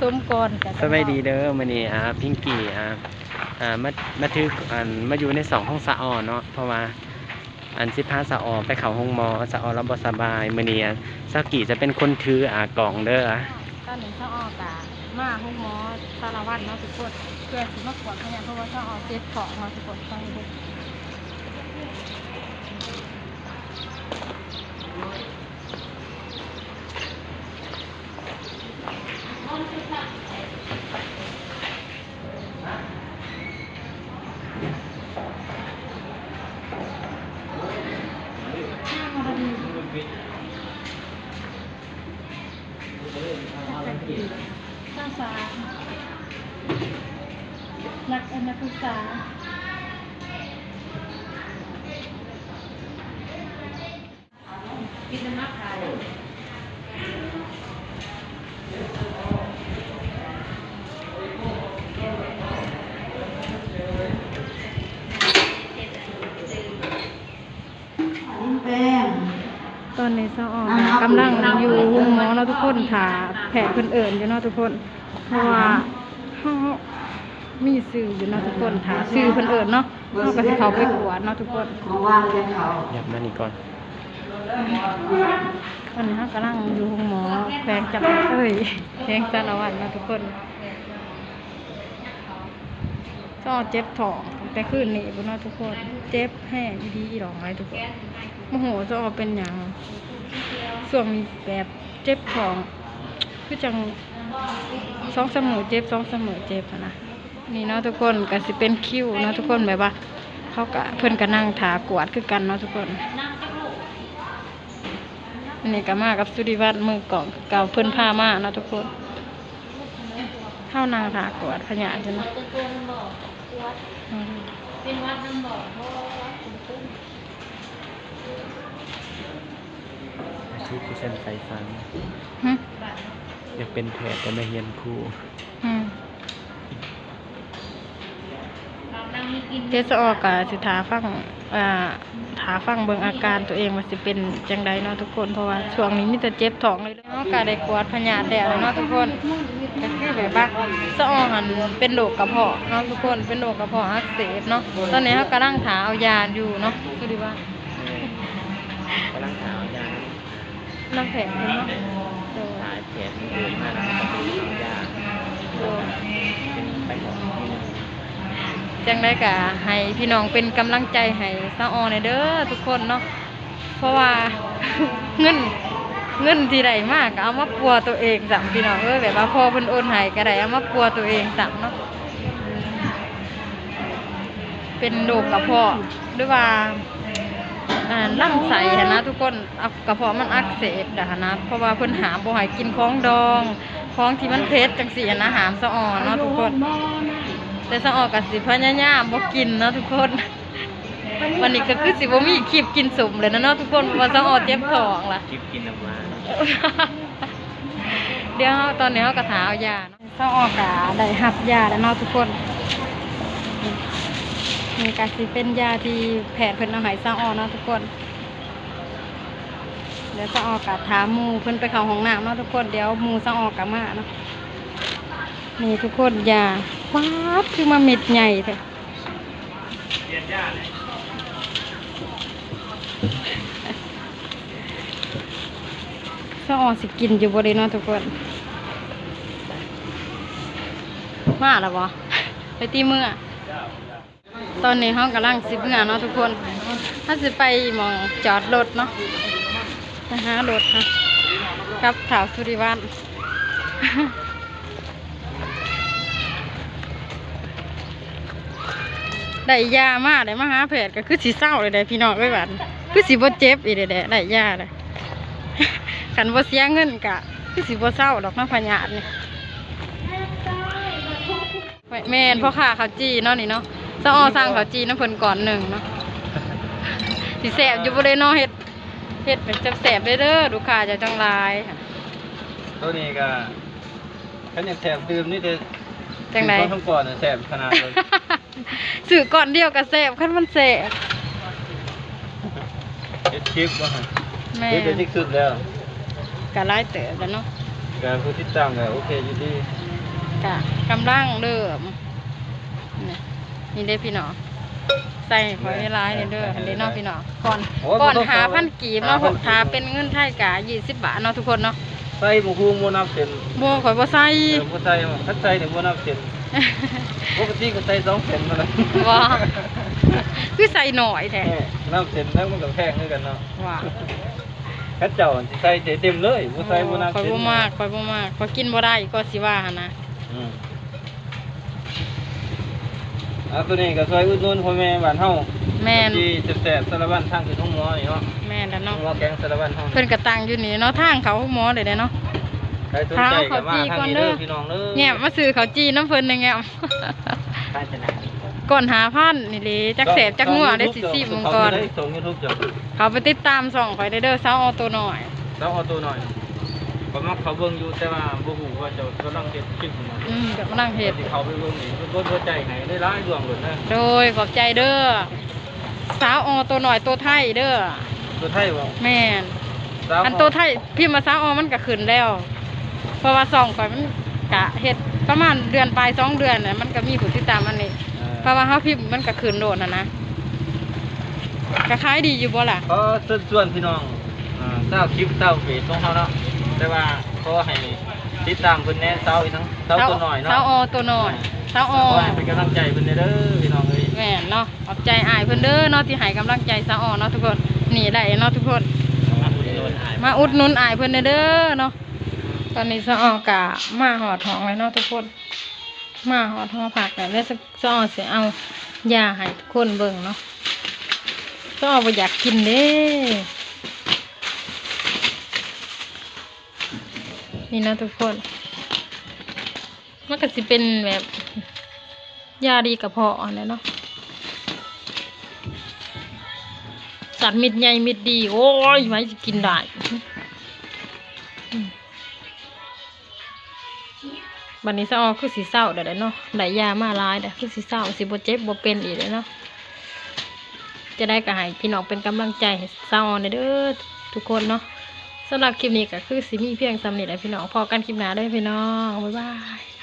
สมก่อนก็จะสบายดีเด้อมื้อนี้อ่าพิงกี้อ่าอ่ามามาถืออันมาอยู่ในสองห้องสะออเนาะเพราะว่าอันสิพาสะออไปเข้าห้องหมอสะออแล้วบ่สบายมื้อนี้อะสากิจะเป็นคนถืออ่ากล่องเด้อตอนนี้เจ้าออกกะมาห้องหมอสารวัตรเนาะทุกคนเพื่อสิมากวดพยานเพราะว่าเจ้าออกเจ็บของเนาะทุกคนฟังดู ภางสารนักอนักศึกษากินน้ำมักขาย แป้ง ตอ นนี้เจ้าออกนะกำลังอยู่ห้องหมอเนาะทุกคนถาแผลเพิ่นเอิ่นอยู่เนาะทุกคน เพราะว่าเฮามีสื่ออยู่เนาะทุกคนถาสื่อเพิ่นเอิ่นเนาะเฮาก็สิเข้าไปกวดเนาะทุกคนของว่างจะเขายับมานี่ก่อนตอนนี้เรากำลังอยู่ห้องหมอแขวงจับเอ้ยแขวงสารวัตรนะทุกคนก็เจ็บท้องแต่คืนนี้บุญเนาะทุกคน เจ็บแห้งอีดีอีหลองไรทุกคนโมโหจะออกเป็นอย่าง ส่วงนี้แบบเจ็บท้องคือจังสองเสมอเจ็บสองเสมอเจ็บนะนี่เนาะทุกคนก็สิเป็นคิวเนาะทุกคนแบบว่าเขากะเพิ่นก็นั่งถากวดคือกันเนาะทุกคนอันนี้ก็มากับสุริวัฒน์มือกล่องเก่าเพิ่นพามาเนาะทุกคนเข้านางถากวดพญาจังนะเป็นวัดน้ำบ่อพราะว่าวัดคุณตุ้ม อา ชีพที่ฉันใฝ่ฝัน หึอยากเป็นแพทย์แต่ไม่เรียนครูอืมเรานั่งไม่กินเทศออกกะสิถาฟังอ่าถาฟังเบิ่งอาการตัวเองว่าสิเป็นจังใดเนาะทุกคนเพราะว่าช่วงนี้มีแต่เจ็บท้องเลยเนาะกะได้กวดพญาแล้วเนาะทุกคนก็คือแบบว่าสะอองหันเป็นโรคกระเพาะเนาะทุกคนเป็นโรคกระเพาะอักเสบเนาะตอนนี้เขากำลังถาเอายาอยู่เนาะสุริวัฒน์กำลังหายา น้ำแข็งเนาะโดยหาแผนอื่นมาแล้วก็เป็นเอายาโดยเป็นไปบอกที่นึงจังได้กะให้พี่น้องเป็นกำลังใจให้สาวออนเด้อทุกคนเนาะเพราะว่าเงินเงินที่ใดมากก็เอามาปัวตัวเองสัมพี่น้องเอ้ยแบบว่าพอเพิ่นโอนให้ก็ได้เอามาปัวตัวเองสัมเนาะเป็นโรคกระเพาะหรือว่าอ่า ลำไส้หั้นนะทุกคนเอากระเพาะมันอักเสบนะหั้นนะเพราะว่าเพิ่นหามบ่ให้กินของดองของที่มันเผ็ดจังซี่หั้นนะหามสะออนเนาะทุกคน แต่สะออกกับสิพญายามบ่กินเนาะทุกคน วันนี้ก็คือสิบ่มีคลิปกินสมเลยนะเนาะทุกคนเพราะว่าสะออกเจ็บท้องล่ะคลิปกินออกมาเดี๋ยวเราตอนนี้เราก็ถาเอายาเนาะสะออกกะได้หับยาแล้วเนาะทุกคน นี่ก็สิเป็นยาที่แพทย์เพิ่นเอาให้สะออเนาะทุกคน เดี๋ยวสะออกกะถามมูเพิ่นไปเข้าห้องน้ำเนาะทุกคนเดี๋ยวมู่สะออกกะมาเนาะนี่ทุกคนยาว้าบคือมาเม็ดใหญ่เถอะสะออนสิกินอยู่บ่ได้เนาะทุกคน มาแล้วบ่ไปตีมืออะ ตอนนี้เฮากำลังสิบเงาเนาะทุกคน ถ้าสิไปมองจอดรถเนาะไปหารถค่ะกับถาวสุริวัฒน์ได้ยามาได้มาหาแพทย์ก็คือสิเศร้าเลยได้พี่น้องเอ้ยหวานคือสิบ่เจ็บอีเด้ได้ยาเลยขันบ่เสียเงินกะคือสิบ่เศร้าดอกน้ำพญาตนี่แม่นพ่อค้าเขาจีเนาะนี่เนาะ ต้องเอาสั่งข้าวจีน้ำเพิ่นก่อนหนึ่งเนาะสิแสบอยู่บ่เลยเนาะเฮ็ดเฮ็ดเป็นแสบๆเด้อเด้อลูกค้าจะจังหลายตัวนี้ก็ขันอยากแถมดื่มนี่จะจังไดต้องก่อนน่ะแสบขนาดเลยสื่อก่อนเดียวก็แสบคันมันแสบเฮ็ดคลิปว่าหั่นแม่เฮ็ดได้ที่สุดแล้วก็หลายเติบแล้วเนาะกก็ผู้ติดตามก็โอเคอยู่ดีกะกำลังเริ่มนี่ นี่เด้อพี่น้องใส่หอยลายนี่เด้ออันนี้เนาะพี่น้องก่อนก่อนหาพันกีบเนาะหาเป็นเงินไทยกะยี่สิบบาทเนาะทุกคนเนาะใส่หมูคูหมูนับเส้นบัวข่อยบ่ใส่ เออบ่ใส่ถ้าใส่เนี่ยบ่นับเส้นปกติก็ใส่สองเส้นเท่านั้นว่าคือใส่หน่อยแท้เออนับเส้นแล้วมันก็แพงคือกันเนาะว่าข้าเจ้าสิใส่เต็มเลยบ่ใส่บ่นับข่อยเส้นบ่มากข่อยบ่มากข่อยกินบ่ได้ก็สิว่าหั่นนะ อืม อ่าตัวนี้ก็ช่วยอุดหนุนพ่อแม่บ้านเฮาแม่นที่แซ่บๆสารวัตรทางคือทุ่งหมอนี่เนาะแม่นแล้วทุ่เนาะงหมอแกงสารวัตรเฮาเพิ่นก็ตั้งอยู่นี่เนาะทางเขาหมอเลยเด้เนาะใครสนใจก็มาทางนี้เด้อพี่น้องเด้อแง่มาซื้อเขาวจีน้ำเพิ่นได้แง่ทางชนะก่อนหาพันนี่เลยจักแสบจักงัวได้สิสิมึงก่อนส่ง YouTube จ้ะเขาไปติดตามส่องข่อยได้เด้อสาวออโตหน่อยแล้วเอาตัวหน่อย ผมมักเขาเบิ่งอยู่แต่ว่าบ่ฮู้ว่าเจะกำลังเฮ็ดคลิปอยู่อืมเดี๋ยวมานั่งเฮ็ด ที่เขาไปเบิ่งนี่เพิ่นบ่ใจให้ได้หลายดวงโลดนะโดยขอบใจเด้อ สาวออโตหน่อยตัวไทยเด้อ ตัวไทยบ่แม่น สาวอันตัวไทยพิมพ์มาสาวออมันก็ขึ้นแล้ว เพราะว่าส่องข่อยมันกะเฮ็ดประมาณเดือนปลายสองเดือนน่ะมันก็มีผู้ติดตามอันนี้เออเพราะว่าเฮาพิมพ์มันก็ขึ้นโดดน่ะนะก็ขายดีอยู่บ่ล่ะ ขอเชิญชวนพี่น้องอ่าเจ้าคลิปเจ้าเพจของเฮาเนาะ แต่ว่าขอให้ติดตามเพิ่นแหน่เจ้าอีกทั้งเจ้าตัวน้อยเนาะสาวออตัวน้อยสาวออขอให้เป็นกำลังใจเพิ่นเด้อพี่น้องเอ้ยแม่นเนาะขอบใจอายเพิ่นเด้อเนาะที่ให้กำลังใจสาวออเนาะทุกคนนี่ได้เนาะทุกคน มาอุดหนุนอายเพิ่นเด้อเนาะตอนนี้สาวออกะมาหอดห้องเลยเนาะทุกคน มาหอดห้องผักแล้วแล้วสาวอสิเอายาให้ทุกคนเบิ่งเนาะสาวอบ่อยากกินเด้ นี่นะทุกคนมันก็สิเป็นแบบยาดีกระเพาะอะไรเนาะสัตว์มิดใหญ่มิดดี โอ้ยไว้จะกินได้อืมบันนี้ซะออคือสีเศร้าเดี๋ยวเนาะได้ยามาลายเดี๋ยวคือสีเศร้าสิบ่เจ็บบ่เป็นอีกเลยเนาะจะได้กระหายพี่น้องเป็นกำลังใจให้เศร้าเด้อทุกคนเนาะ สำหรับคลิปนี้ก็คือสิมีเพียงสำเร็จแล้วพี่น้องพอกันคลิปหน้าด้อพี่น้อง บ๊ายบาย